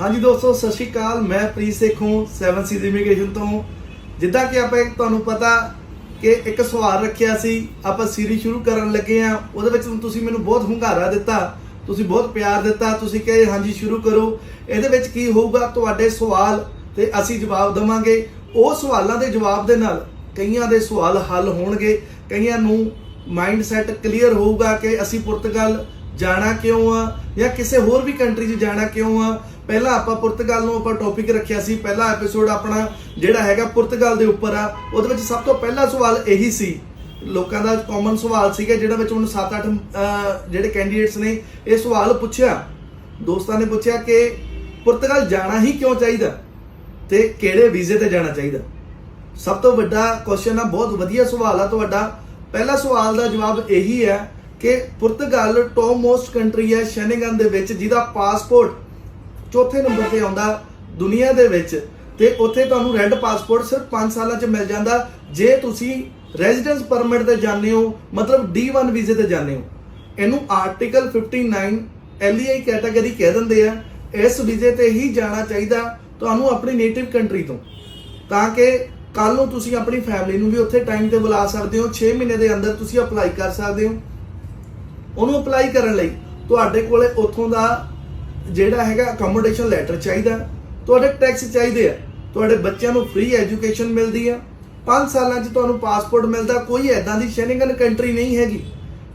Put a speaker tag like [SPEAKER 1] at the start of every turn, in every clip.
[SPEAKER 1] ਹਾਂਜੀ ਦੋਸਤੋ, ਸਤਿ ਸ਼੍ਰੀ ਅਕਾਲ। ਮੈਂ ਪ੍ਰੀਤ ਸੇਖੋਂ ਹੂੰ 7 ਸੀਜ਼ ਇਮੀਗ੍ਰੇਸ਼ਨ ਤੋਂ ਜਿੱਦਾਂ ਕਿ ਆਪਾਂ ਤੁਹਾਨੂੰ ਪਤਾ ਕਿ ਇੱਕ ਸਵਾਲ ਰੱਖਿਆ ਸੀ, ਆਪਾਂ ਸੀਰੀਜ਼ ਸ਼ੁਰੂ ਕਰਨ ਲੱਗੇ ਆ ਉਹਦੇ ਵਿੱਚ ਤੁਸੀਂ ਮੈਨੂੰ ਬਹੁਤ ਹੁੰਗਾਰਾ ਦਿੱਤਾ, ਤੁਸੀਂ ਬਹੁਤ ਪਿਆਰ ਦਿੱਤਾ, ਤੁਸੀਂ ਕਹੇ ਹਾਂਜੀ, ਸ਼ੁਰੂ ਕਰੋ। ਇਹਦੇ ਵਿੱਚ ਕੀ ਹੋਊਗਾ, ਤੁਹਾਡੇ ਸਵਾਲ ਤੇ ਅਸੀਂ ਜਵਾਬ ਦੇਵਾਂਗੇ। ਉਹ ਸਵਾਲਾਂ ਦੇ ਜਵਾਬ ਦੇ ਨਾਲ ਕਈਆਂ ਦੇ ਸਵਾਲ ਹੱਲ ਹੋਣਗੇ, ਕਈਆਂ ਨੂੰ ਮਾਈਂਡ ਸੈਟ ਕਲੀਅਰ ਹੋਊਗਾ ਕਿ ਅਸੀਂ ਪੁਰਤਗਾਲ ਜਾਣਾ ਕਿਉਂ ਆ? ਜਾਂ ਕਿਸੇ ਹੋਰ ਵੀ ਕੰਟਰੀ 'ਚ ਜਾਣਾ ਕਿਉਂ ਆ? ਪਹਿਲਾਂ ਆਪਾਂ ਪੁਰਤਗਾਲ ਨੂੰ ਆਪਾਂ ਟੌਪਿਕ ਰੱਖਿਆ ਸੀ। ਪਹਿਲਾ ਐਪੀਸੋਡ ਆਪਣਾ ਜਿਹੜਾ ਹੈਗਾ ਪੁਰਤਗਾਲ ਦੇ ਉੱਪਰ ਆ। ਉਹਦੇ ਵਿੱਚ ਸਭ ਤੋਂ ਪਹਿਲਾ ਸਵਾਲ ਇਹੀ ਸੀ। ਲੋਕਾਂ ਦਾ ਕਾਮਨ ਸਵਾਲ ਸੀਗਾ, ਜਿਹੜਾ ਵਿੱਚ ਹੁਣ 7-8 ਜਿਹੜੇ ਕੈਂਡੀਡੇਟਸ ਨੇ, ਇਹ ਸਵਾਲ ਪੁੱਛਿਆ। ਦੋਸਤਾਂ ਨੇ ਪੁੱਛਿਆ ਕਿ ਪੁਰਤਗਾਲ ਜਾਣਾ ਹੀ ਕਿਉਂ ਚਾਹੀਦਾ? ਤੇ ਕਿਹੜੇ ਵੀਜ਼ੇ ਤੇ ਜਾਣਾ ਚਾਹੀਦਾ? ਸਭ ਤੋਂ ਵੱਡਾ ਕੁਐਸਚਨ ਆ, ਬਹੁਤ ਵਧੀਆ ਸਵਾਲ ਆ ਤੁਹਾਡਾ। ਪਹਿਲਾ ਸਵਾਲ ਦਾ ਜਵਾਬ ਇਹੀ ਹੈ ਕਿ ਪੁਰਤਗਾਲ ਟੌਪ ਮੋਸਟ ਕੰਟਰੀ ਹੈ ਸ਼ੈਨੇਗਨ ਦੇ ਵਿੱਚ, ਜਿਹਦਾ ਪਾਸਪੋਰਟ ਚੌਥੇ ਨੰਬਰ ਤੇ ਆਉਂਦਾ ਦੁਨੀਆ ਦੇ ਵਿੱਚ। ਤੇ ਉੱਥੇ ਤੁਹਾਨੂੰ ਰੈੱਡ ਪਾਸਪੋਰਟ ਸਿਰਫ 5 ਸਾਲਾਂ 'ਚ ਮਿਲ ਜਾਂਦਾ। ਜੇ ਤੁਸੀਂ ਰੈਜ਼ੀਡੈਂਸ ਪਰਮਿਟ ਤੇ ਜਾਂਦੇ ਹੋ, ਮਤਲਬ D1 ਵੀਜ਼ੇ ਤੇ ਜਾਂਦੇ ਹੋ, ਇਹਨੂੰ ਆਰਟੀਕਲ 59 LEI ਕੈਟਾਗਰੀ ਕਹਿ ਦਿੰਦੇ ਆ। ਇਸ ਵੀਜ਼ੇ ਤੇ ਹੀ ਜਾਣਾ ਚਾਹੀਦਾ ਤੁਹਾਨੂੰ ਆਪਣੀ ਨੇਟਿਵ ਕੰਟਰੀ ਤੋਂ। ਤਾਂ ਕਿ ਕੱਲ ਨੂੰ ਤੁਸੀਂ ਆਪਣੀ ਫੈਮਿਲੀ ਨੂੰ ਵੀ ਉੱਥੇ ਟਾਈਮ ਤੇ ਬੁਲਾ ਸਕਦੇ ਹੋ 6 ਮਹੀਨੇ ਦੇ ਅੰਦਰ ਤੁਸੀਂ ਅਪਲਾਈ ਕਰ ਸਕਦੇ ਹੋ। ਉਹਨੂੰ ਅਪਲਾਈ ਕਰਨ ਲਈ ਤੁਹਾਡੇ ਕੋਲੇ ਉੱਥੋਂ ਦਾ ਜਿਹੜਾ ਹੈਗਾ ਅਕਮੋਡੇਸ਼ਨ ਲੈਟਰ ਚਾਹੀਦਾ, ਤੁਹਾਡੇ ਟੈਕਸ ਚਾਹੀਦੇ ਆ, ਤੁਹਾਡੇ ਬੱਚਿਆਂ ਨੂੰ ਫ੍ਰੀ ਐਜੂਕੇਸ਼ਨ ਮਿਲਦੀ ਆ 5 ਸਾਲਾਂ 'ਚ ਤੁਹਾਨੂੰ ਪਾਸਪੋਰਟ ਮਿਲਦਾ, ਕੋਈ ਐਦਾਂ ਦੀ ਸ਼ੈਨਗਨ ਕੰਟਰੀ ਨਹੀਂ ਹੈਗੀ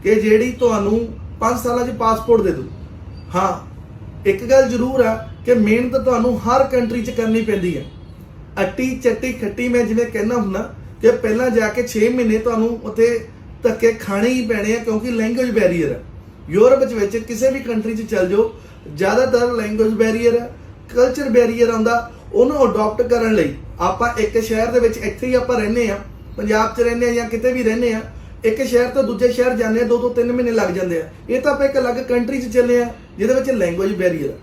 [SPEAKER 1] ਕਿ ਜਿਹੜੀ ਤੁਹਾਨੂੰ 5 ਸਾਲਾਂ 'ਚ ਪਾਸਪੋਰਟ ਦੇ ਦੂ ਹਾਂ, ਇੱਕ ਗੱਲ ਜ਼ਰੂਰ ਆ ਕਿ ਮਿਹਨਤ ਤੁਹਾਨੂੰ ਹਰ ਕੰਟਰੀ 'ਚ ਕਰਨੀ ਪੈਂਦੀ ਹੈ ਅੱਟੀ, ਚੱਟੀ, ਖੱਟੀ ਮੈਂ ਜਿਵੇਂ ਕਹਿੰਦਾ ਹੁੰਦਾ ਕਿ ਪਹਿਲਾਂ ਜਾ ਕੇ 6 ਮਹੀਨੇ ਤੁਹਾਨੂੰ ਉੱਥੇ ਧੱਕੇ ਖਾਣੇ ਹੀ ਪੈਣੇ ਆ ਕਿਉਂਕਿ ਲੈਂਗੁਏਜ ਬੈਰੀਅਰ ਹੈ ਯੂਰਪ ਵਿੱਚ ਵਿੱਚ ਕਿਸੇ ਵੀ ਕੰਟਰੀ 'ਚ ਚੱਲ ਜਾਓ, ਜ਼ਿਆਦਾਤਰ ਲੈਂਗੁਏਜ ਬੈਰੀਅਰ ਹੈ ਕਲਚਰ ਬੈਰੀਅਰ ਆਉਂਦਾ, ਉਹਨੂੰ ਅਡਾਪਟ ਕਰਨ ਲਈ ਆਪਾਂ ਇੱਕ ਸ਼ਹਿਰ ਦੇ ਵਿੱਚ ਇੱਥੇ ਹੀ ਆਪਾਂ ਰਹਿੰਦੇ ਆ ਪੰਜਾਬ 'ਚ ਰਹਿੰਦੇ ਆ ਜਾਂ ਕਿਤੇ ਵੀ ਰਹਿੰਦੇ ਆ ਇੱਕ ਸ਼ਹਿਰ ਤੋਂ ਦੂਜੇ ਸ਼ਹਿਰ ਜਾਂਦੇ ਆ ਦੋ ਤੋਂ ਤਿੰਨ ਮਹੀਨੇ ਲੱਗ ਜਾਂਦੇ ਆ। ਇਹ ਤਾਂ ਆਪਾਂ ਇੱਕ ਅਲੱਗ ਕੰਟਰੀ 'ਚ ਚੱਲੇ ਆ ਜਿਹਦੇ ਵਿੱਚ ਲੈਂਗੁਏਜ ਬੈਰੀਅਰ ਆ।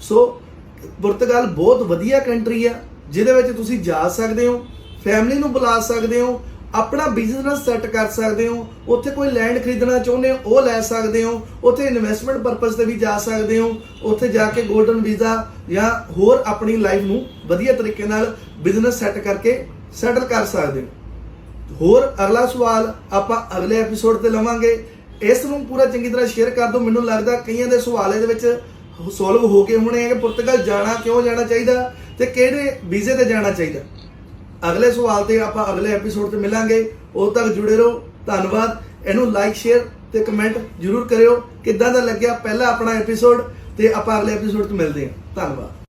[SPEAKER 1] ਸੋ ਪੁਰਤਗਾਲ ਬਹੁਤ ਵਧੀਆ ਕੰਟਰੀ ਆ, ਜਿਹਦੇ ਵਿੱਚ ਤੁਸੀਂ ਜਾ ਸਕਦੇ ਹੋ ਫੈਮਿਲੀ ਨੂੰ ਬੁਲਾ ਸਕਦੇ ਹੋ ਆਪਣਾ ਬਿਜ਼ਨਸ ਸੈੱਟ ਕਰ ਸਕਦੇ ਹੋ, ਉੱਥੇ ਕੋਈ ਲੈਂਡ ਖਰੀਦਣਾ ਚਾਹੁੰਦੇ ਹੋ, ਉਹ ਲੈ ਸਕਦੇ ਹੋ, ਉੱਥੇ ਇਨਵੈਸਟਮੈਂਟ ਪਰਪਸ ਤੇ ਵੀ ਜਾ ਸਕਦੇ ਹੋ, ਉੱਥੇ ਜਾ ਕੇ 골ਡਨ ਵੀਜ਼ਾ ਜਾਂ ਹੋਰ ਆਪਣੀ ਲਾਈਫ ਨੂੰ ਵਧੀਆ ਤਰੀਕੇ ਨਾਲ ਬਿਜ਼ਨਸ ਸੈੱਟ ਕਰਕੇ ਸੈਟਲ ਕਰ ਸਕਦੇ ਹੋ। ਹੋਰ ਅਗਲਾ ਸਵਾਲ ਆਪਾਂ ਅਗਲੇ ਐਪੀਸੋਡ ਤੇ ਲਵਾਂਗੇ। ਇਸ ਨੂੰ ਪੂਰਾ ਚੰਗੀ ਤਰ੍ਹਾਂ ਸ਼ੇਅਰ ਕਰ ਦਿਓ। ਮੈਨੂੰ ਲੱਗਦਾ ਕਈਆਂ ਦੇ ਸਵਾਲ ਇਹਦੇ ਵਿੱਚ ਸੋਲਵ ਹੋ ਕੇ ਹੋਣੇ ਆ ਕਿ ਪੁਰਤਗਾਲ ਜਾਣਾ ਕਿਉਂ ਜਾਣਾ ਚਾਹੀਦਾ ਤੇ ਕਿਹੜੇ ਵੀਜ਼ੇ ਤੇ ਜਾਣਾ ਚਾਹੀਦਾ। ਅਗਲੇ ਸਵਾਲ ਤੇ ਆਪਾਂ ਅਗਲੇ ਐਪੀਸੋਡ ਤੇ ਮਿਲਾਂਗੇ। ਉਦੋਂ ਤੱਕ ਜੁੜੇ ਰਹੋ। ਧੰਨਵਾਦ। ਇਹਨੂੰ ਲਾਈਕ ਸ਼ੇਅਰ ਤੇ ਕਮੈਂਟ ਜਰੂਰ ਕਰਿਓ। ਕਿੱਦਾਂ ਦਾ ਲੱਗਿਆ ਪਹਿਲਾ ਆਪਣਾ ਐਪੀਸੋਡ ਤੇ ਆਪਾਂ ਅਗਲੇ ਐਪੀਸੋਡ 'ਚ ਮਿਲਦੇ ਹਾਂ। ਧੰਨਵਾਦ।